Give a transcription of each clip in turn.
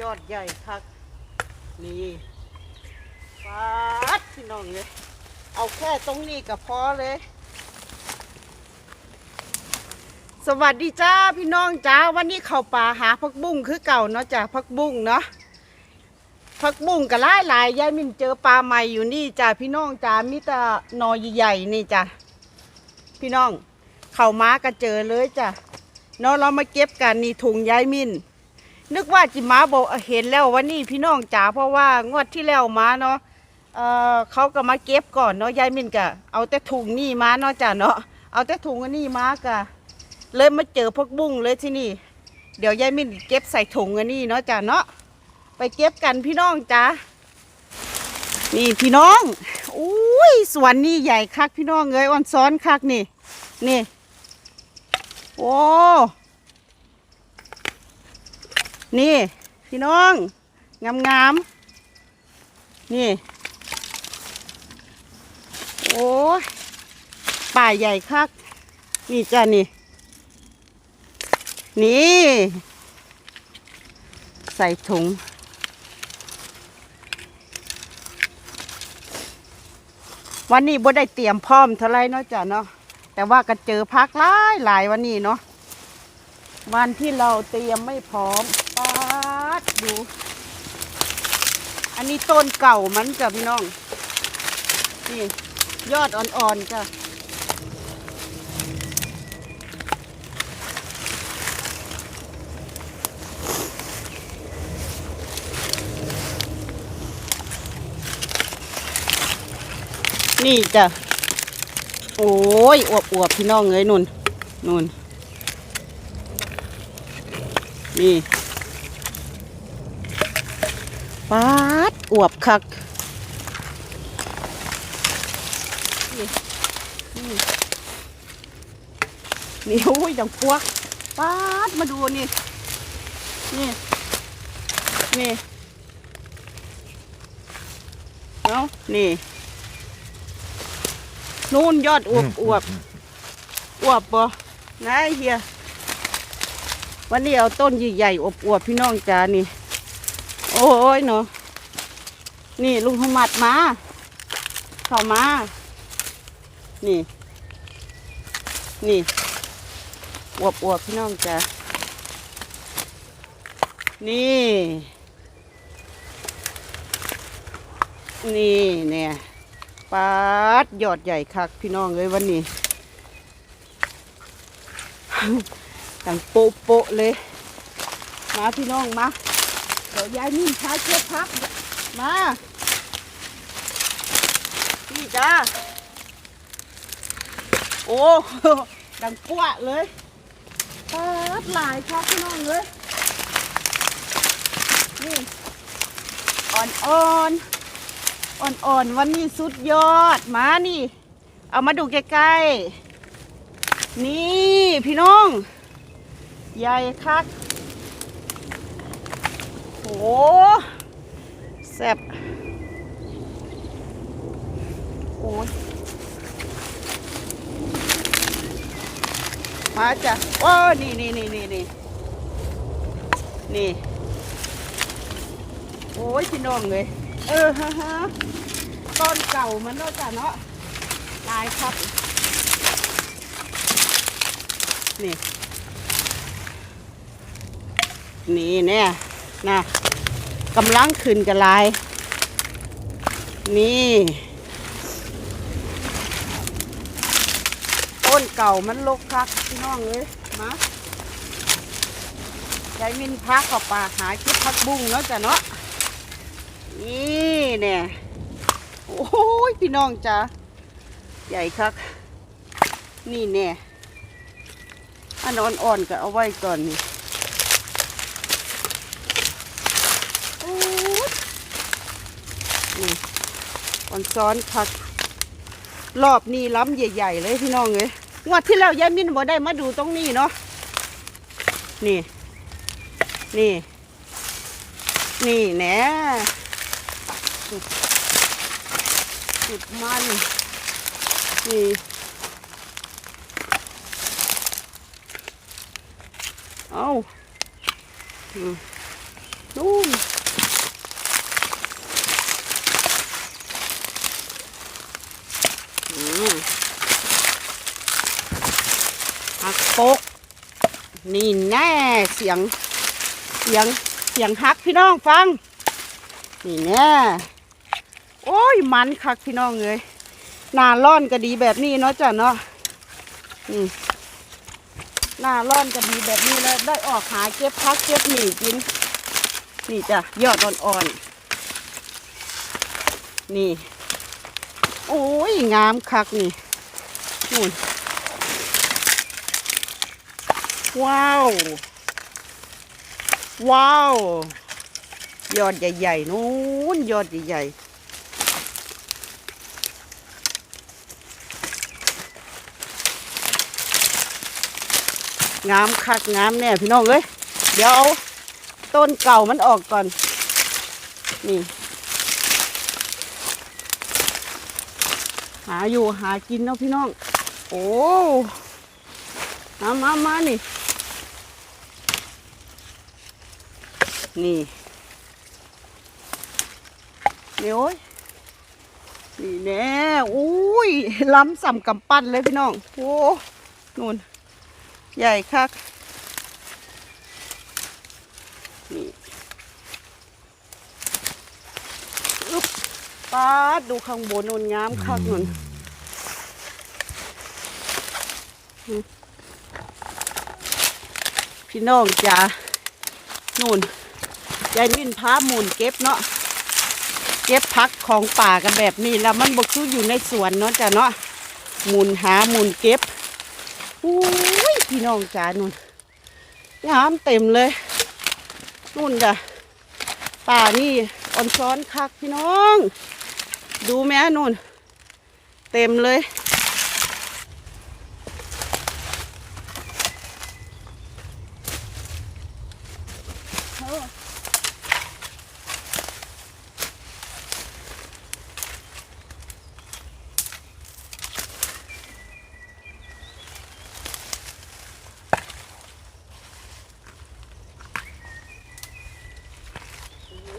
ยอดใหญ่คัก นี่ปัดพี่น้องเลยเอาแค่ตรงนี้ก็พอเลย สวัสดีจ้าพี่น้องจ้าวันนี้เข้าป่าหาพักบุ้งคือเก่าเนาะจ้าพักบุ้งเนาะพักบุ้งก็หลายหลายยายมินเจอปลาใหม่อยู่นี่จ้าพี่น้องจ้ามีแต่นอใหญ่ๆนี่จ้าพี่น้องเข้ามาก็เจอเลยจ้าเนาะเรามาเก็บกันนี่ถุงยายมิน นึกว่าจิมาบอกเห็นแล้ววันนี้พี่น้องจ๋าเพราะว่างวดที่แล้วมาเนาะเออเขาก็มาเก็บก่อนเนาะยายมินกะเอาแต่ถุงนี่มาเนาะจ้าเนาะเอาแต่ถุงอันนี้มากะเลยมาเจอพวกบุ้งเลยที่นี่ เดี๋ยวยายมินเก็บใส่ถุงอันนี้เนาะจ้ะเนาะไปเก็บกันพี่น้องจ้านี่พี่น้องอุ้ยสวนนี่ใหญ่คักพี่น้องเอ้ยอ่อนซ้อนคักนี่นี่โอ้ นี่ พี่น้องงามงามๆนี่ โอ้ยป่าใหญ่คักนี่จ้านี่ นี่ ใส่ถุงวันนี้บ่ได้เตรียมพร้อมเท่าไรเนาะจ้ะเนาะแต่ว่าก็เจอพักหลายหลายวันนี้เนาะวันที่เราเตรียมไม่พร้อม ดู อันนี้ต้นเก่ามันจ้ะพี่น้อง นี่ ยอดอ่อนๆจ้ะนี่จ้ะ โอ้ยอวบอวบๆพี่น้องเอ้ยนุ่นนุ่นนี่ ปาดอวบคักนี่โอ้ยดังพวกปาดมาดูนี่ นี่ นี่ เอานี่ นู่นยอดอวบอวบอวบบ่นายเฮียวันนี้เอาต้นใหญ่ๆอวบอวบพี่น้องจ้านี่ โอ้ยเนาะนี่ลุงขมัดมา เข้ามา นี่ นี่อวบอวบพี่น้องจ้านี่ นี่เนี่ยปาดยอดใหญ่คักพี่น้องเลยวันนี้ต่างโปะโปะเลย มาพี่น้องมา ดี๋ยวยายนิ่มช้าเช็ดพักมาพี่จ้าโอ้ดังปวะเลยปาดหลายครับพี่น้องเลยนี่อ่อนอ่อนๆอ่อนวันนี้สุดยอดมานี่ เอามาดูใกล้ๆนี่พี่น้อง ใหญ่คัก โหแซ่บโอ้ยมาจ้ะโอ้นี่นี่นี่นี่นี่นี่โอ้ยพี่น้องเลยเออฮะฮะต้นเก่ามันเนาะจ้ะเนาะลายครับ นี่ นี่เนี่ย นะกำลังขึ้นกับลาย นี่ต้นเก่ามันลกคักพี่น้องเลยมายายมินพักเข้าป่าหาคิดพักบุ้งเนาะจ้ะเนาะนี่เนี่ยโอ้ยพี่น้องจ้าใหญ่ครับนี่เนี่ยอันอ่อนๆก็เอาไว้ก่อนนี่โอ้ย นี่อ่อนซ้อนคัก รอบนี้ล้ำใหญ่ๆเลยพี่น้องเลยงวดที่แล้วยายมินบ่ได้มาดูตรงนี้เนาะนี่ นี่ นี่แหน่สุดสุดมันนี่เอาอืมนู่นอืมหัก ปก นี่แน่เสียง เสียงเสียงฮักพี่น้องฟัง นี่แน่โอ้ยมันคักพี่น้องเลยหนาร้อนก็ดีแบบนี้เนาะจ้ะเนาะหน้าร้อนก็ดีแบบนี้แล้วได้ออกหาเก็บพักเก็บหมี่กิน นี่จ้ะยอดอ่อนๆนี่ โอ้ยงามคักนี่นู่น ว้าว ว้าว ยอดใหญ่ๆนู้นยอดใหญ่ๆงามคักงามแน่พี่น้องเอ้ยเดี๋ยวเอาต้นเก่ามันออกก่อน นี่ หาอยู่หากินเนาะพี่น้อง โอ้มามามานี่ นี่ นี่โอ้ย นี่แน่อุ้ย ล้ำสัมกำปั้นเลยพี่น้อง โอ้นู่น ใหญ่คัก นี่อึ๊บป้าดดูข้างบนนนงามคักนนอืมพี่น้องจ้านู่น ยายนิ่นพาหมุนเก็บเนาะเก็บพักของป่ากันแบบนี้แล้วมันบกคืออยู่ในสวนเนาะจ้ะเนาะหมุนหาหมุนเก็บอุ้ยพี่น้องจ้านู่นงามเต็มเลยนู่นจ้ะป่านี่อ่อนซ้อนคักพี่น้อง ดูแม่นู่น เต็มเลย โ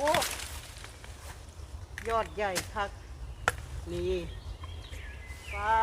อ้ย อดใหญ่คักนี่ฟา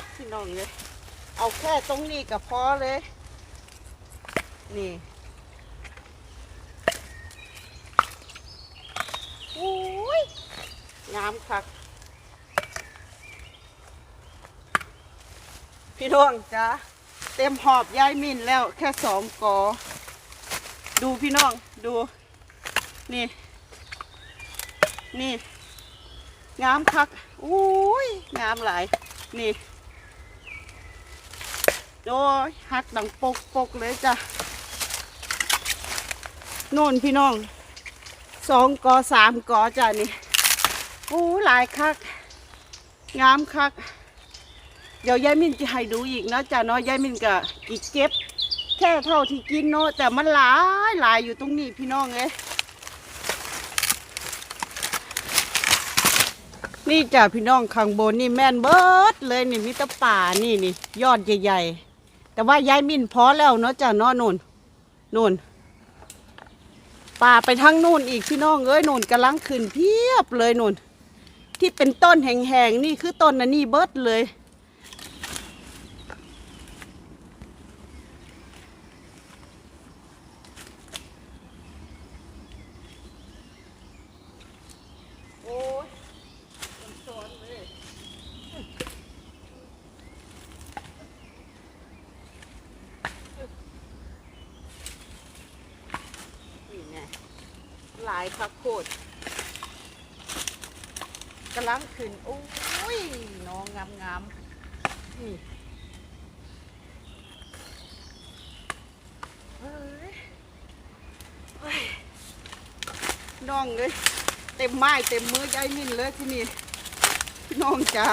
ดพี่น้องเลยเอาแค่ตรงนี้ก็พอเลย นี่โอ้ยงามคัก พี่น้องจ้าเต็มหอบย้ายมินแล้วแค่สองกอ ดูพี่น้องดู นี่ นี่ งามคักอุ้ยงามหลาย นี่โอ้ยหักดังปกปกเลยจ้ะโน่นพี่น้องสองกอสามกอจ้ะนี่โอ้หลายคัก งามคัก เดี๋ยวยายมินจะให้ดูอีกนะจ้ะเนาะยายมินก็อีกเก็บ แค่เท่าที่กินเนาะแต่มันหลายหลายอยู่ตรงนี้พี่น้องเอ้ย นี่จ้ะพี่น้องข้างบนนี่แม่นเบิดเลยนี่มิตรป่านี่นี่ยอดใหญ่ๆ แต่ว่ายายมินพอแล้วเนาะจ้ะเนาะนู่นนู่นป่าไปทางนู่นอีกพี่น้องเอ้ยนู่นกำลังขึ้นเพียบเลยนู่นที่เป็นต้นแห่งๆนี่คือต้นนันนี่เบิดเลย โอ้ยมันซ้อนเลยนี่ไงหลายคักโคตรกำลังขึ้นโอ้ยน้องงามงามๆนี่เฮ้ยน้องเลยเต็มไม้เต็มมือยายมินเลยที่นี่พี่น้องจ้า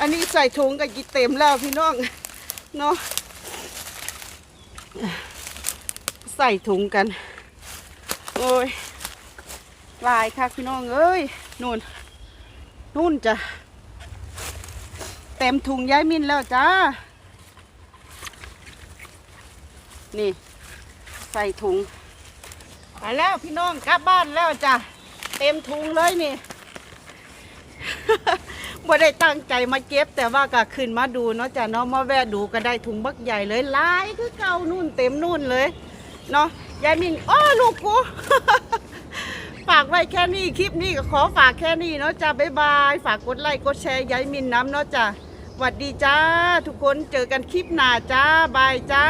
อันนี้ใส่ถุงกับกีเต็มแล้วพี่น้องเนาะ ส่ถุงกัน โอ้ยลายค่ะพี่น้องเอ้ยนู่นนู่นจ้ะเต็มถุงยายมินแล้วจ้า นี่ ใส่ถุงไปแล้วพี่น้องกลับบ้านแล้วจ้ะเต็มถุงเลยนี่บ่ได้ตั้งใจมาเก็บแต่ว่าก็ขึ้นมาดูเนาะจ้ะเนาะมาแวะดูก็ได้ถุงบักใหญ่เลยลายคือเก่านู่นเต็มนู่นเลย เนาะยายมินอ้อลูกกู ฝากไว้แค่นี้คลิปนี้ก็ขอฝากแค่นี้เนาะจ้าบ๊ายบาย ฝากกดไลค์กดแชร์ยายมินน้ำเนาะจ้าสวัสดีจ้า ทุกคนเจอกันคลิปหน้าจ้าบายจ้า